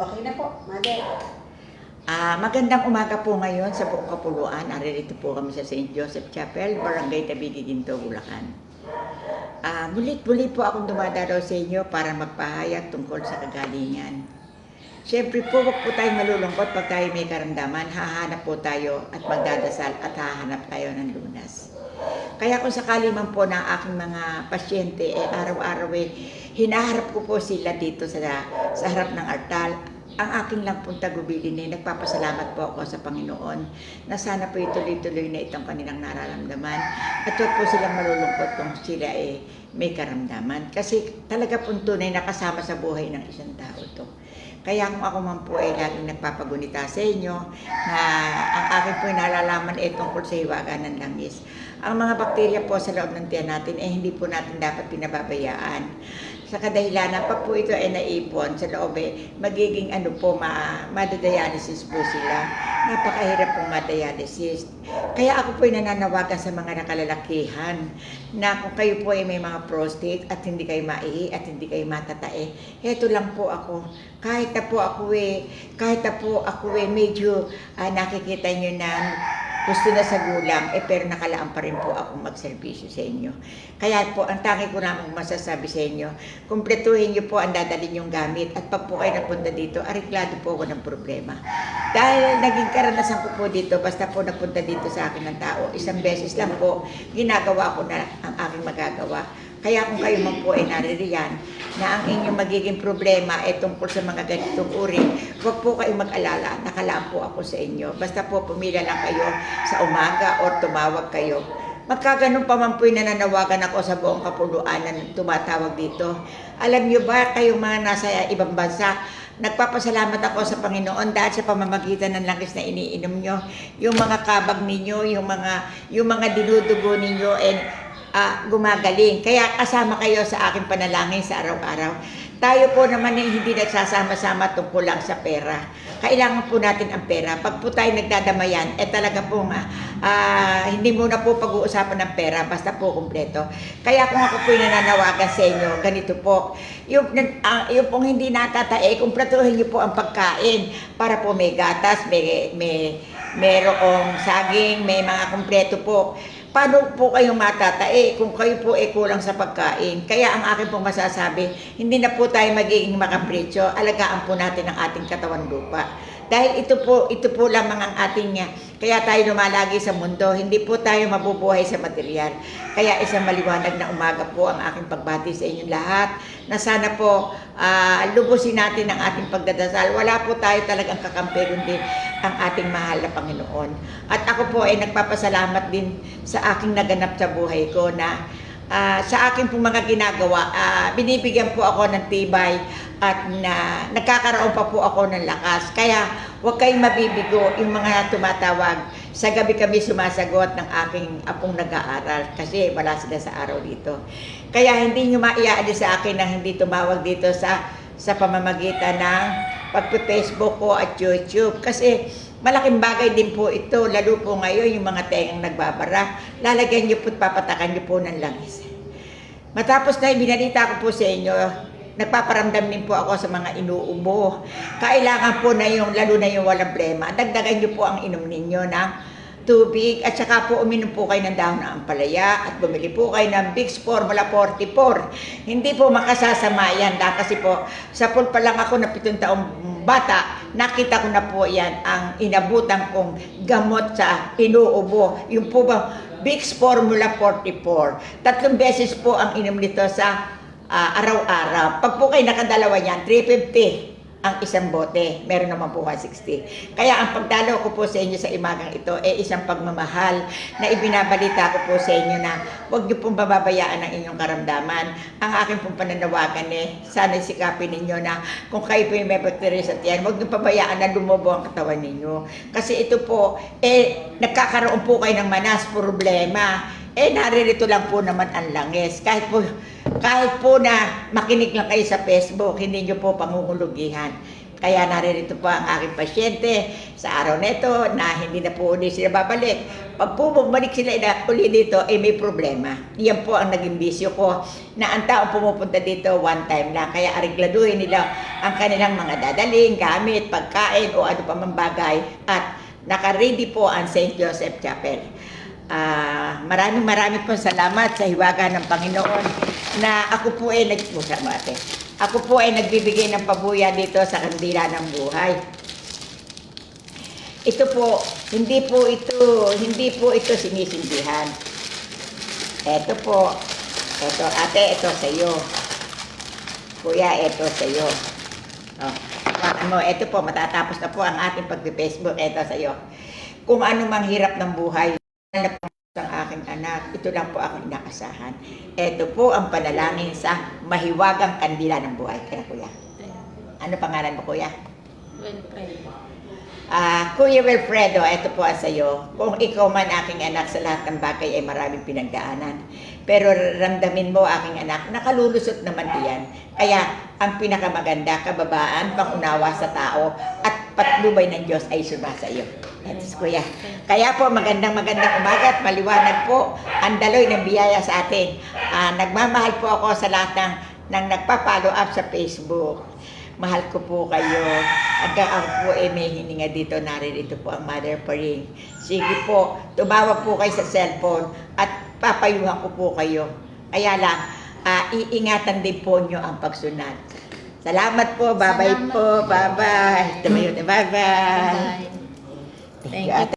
Okay na po, mother. Ah, magandang umaga po ngayon sa buong kapuluan. Naririto po kami sa St. Joseph Chapel, Barangay Tabigi, Ginto, Bulacan. Ah, mulit-muli po akong dumadaraw sa inyo para magpahayag tungkol sa kagalingan. Siyempre po, wag po tayong malulungkot pag tayo may karamdaman. Hahanap po tayo at magdadasal at hahanap tayo ng lunas. Kaya kung sakali man po ng aking mga pasyente, eh, araw-araw eh, hinaharap ko po sila dito sa, sa harap ng altar. Ang aking lang pong tagubilin eh, nagpapasalamat po ako sa Panginoon na sana po ituloy-tuloy na itong kanilang nararamdaman at huwag po silang malulungkot kung sila eh, may karamdaman. Kasi talaga pong tunay na kasama sa buhay ng isang tao to. Kaya kung ako man po ay laging nagpapagunita sa inyo na ang akin po nalalaman ay tungkol sa hiwaga ng langis. Ang mga bakterya po sa loob ng tiyan natin ay hindi po natin dapat pinababayaan. Sa kadahilanan pag po ito ay naipon sa loob ay magiging ano po, ma madadialysis po sila. Napakahirap pong madialysis. Kaya ako po ay nananawagan sa mga nakalalakihan na kung kayo po ay may mga prostate at hindi kayo maihi at hindi kayo matatae, heto lang po ako. Kahit na po ako eh, kahit na po ako eh medyo ah, nakikita nyo na gusto na sa gulang, eh pero nakalaan pa rin po akong magserbisyo sa inyo. Kaya po, ang tangi ko namang masasabi sa inyo, kumpletuhin niyo po ang dadalhin yung gamit at pag po kayo napunta dito, ariklado po ako ng problema. Dahil naging karanasan ko po dito, basta po napunta dito sa akin ng tao, isang beses lang po, ginagawa ko na ang aking magagawa. Kaya kung kayo man po ay naririyan na ang inyong magiging problema ay tungkol sa mga ganitong uri, huwag po kayong mag-alala, nakalaan po ako sa inyo. Basta po pumila lang kayo sa umaga or tumawag kayo. Magkaganon pa man po'y nananawagan ako sa buong kapuluan na tumatawag dito. Alam niyo ba, kayong mga nasa ibang bansa, nagpapasalamat ako sa Panginoon dahil sa pamamagitan ng langis na iniinom nyo, yung mga kabag ninyo, yung mga, yung mga dinudugo ninyo, and ah, gumagaling. Kaya kasama kayo sa aking panalangin sa araw-araw. Tayo po naman ay hindi nagsasama-sama tungkol lang sa pera. Kailangan po natin ang pera. Pag po tayo nagdadamayan, eh talaga po nga, ah, hindi muna po pag-uusapan ng pera, basta po kumpleto. Kaya kung ako po nananawagan sa inyo, ganito po, yung, ang yung pong hindi natatae, kumpletuhin niyo po ang pagkain para po may gatas, may, may, merong saging, may mga kumpleto po paano po kayong matatae kung kayo po ay kulang sa pagkain? Kaya ang akin pong masasabi, hindi na po tayo magiging makapritsyo, alagaan po natin ang ating katawan lupa. Dahil ito po, ito po lamang ang ating, ah, kaya tayo lumalagi sa mundo, hindi po tayo mabubuhay sa material. Kaya isang maliwanag na umaga po ang aking pagbati sa inyong lahat, na sana po ah, lubusin natin ang ating pagdadasal. Wala po tayo talagang kakampi, kundi ang ating mahal na Panginoon. At ako po ay nagpapasalamat din sa aking naganap sa buhay ko na ah, sa aking pong mga ginagawa, ah, binibigyan po ako ng tibay at na nagkakaroon pa po ako ng lakas. Kaya huwag kayong mabibigo yung mga tumatawag. Sa gabi kami sumasagot ng aking apong nag-aaral kasi wala sila sa araw dito. Kaya hindi nyo maiaalis sa akin na hindi tumawag dito sa sa pamamagitan ng pagpe-Facebook ko at YouTube. Kasi malaking bagay din po ito, lalo po ngayon yung mga tengang nagbabara. Lalagyan nyo po at papatakan nyo po ng langis. Matapos na ibinalita ko po sa inyo, nagpaparamdam din po ako sa mga inuubo. Kailangan po na yung, lalo na yung walang problema, dagdagan nyo po ang inom ninyo ng tubig at saka po uminom po kayo ng dahon ng ampalaya at bumili po kayo ng Vicks Formula 44. Hindi po makasasama yan dahil kasi po sa pool pa lang ako na pitong taong bata, nakita ko na po yan ang inabutan kong gamot sa inuubo. Yung po ba Vicks Formula 44. Tatlong beses po ang inom nito sa ah, araw-araw. Pag po kayo nakadalawa niyan, 350 ang isang bote. Meron naman po 160. Kaya ang pagdalaw ko po sa inyo sa imagang ito ay isang pagmamahal na ibinabalita ko po sa inyo na huwag niyo pong bababayaan ang inyong karamdaman. Ang aking pong pananawagan eh, sana sikapin ninyo na kung kayo po yung may bacteria sa tiyan, huwag niyo pabayaan na lumubo ang katawan ninyo. Kasi ito po, eh, nagkakaroon po kayo ng manas, problema. Eh, naririto lang po naman ang langis. Kahit po, kahit po na makinig lang kayo sa Facebook, hindi nyo po pangungulugihan. Kaya naririto po ang aking pasyente sa araw nito na hindi na po ulit sila babalik. Pag po bumalik sila ina- uli dito, ay may problema. Yan po ang naging bisyo ko na ang tao pumupunta dito one time lang. Kaya arigladuhin nila ang kanilang mga dadaling, gamit, pagkain o ano pa mang bagay. At naka-ready po ang St. Joseph Chapel. Ah, maraming maraming po salamat sa hiwaga ng Panginoon na ako po ay nag. Ako po ay nagbibigay ng pabuya dito sa kandila ng buhay. Ito po, hindi po ito, hindi po ito sinisindihan. Ito po, ito, ate, ito sa iyo. Kuya, ito sa iyo. Oh, mo, ito po, matatapos na po ang ating pag-Facebook. Ito sa iyo. Kung ano mang hirap ng buhay, ang aking anak, ito lang po ang inaasahan. Ito po ang panalangin sa mahiwagang kandila ng buhay. Kaya kuya, ano pangalan mo kuya? Wilfred. Ah, Kuya Wilfredo, ito po ang sayo. Kung ikaw man aking anak sa lahat ng bagay ay maraming pinagdaanan. Pero ramdamin mo aking anak, nakalulusot naman iyan. Kaya ang pinakamaganda, kababaan, pangunawa sa tao at patnubay ng Diyos ay sumasa iyo. That's kuya. Kaya po magandang magandang umaga at maliwanag po ang daloy ng biyaya sa atin. Ah, nagmamahal po ako sa lahat ng, ng nagpa-follow up sa Facebook. Mahal ko po kayo. Hanggang ako po eh, may hininga dito, naririto po ang Mother Paring. Sige po, tumawag po kayo sa cellphone at papayuhan ko po kayo. Kaya lang, ah, iingatan din po nyo ang pagsunod. Salamat po, bye-bye po, bye-bye. Tumayo na, bye-bye. Thank you.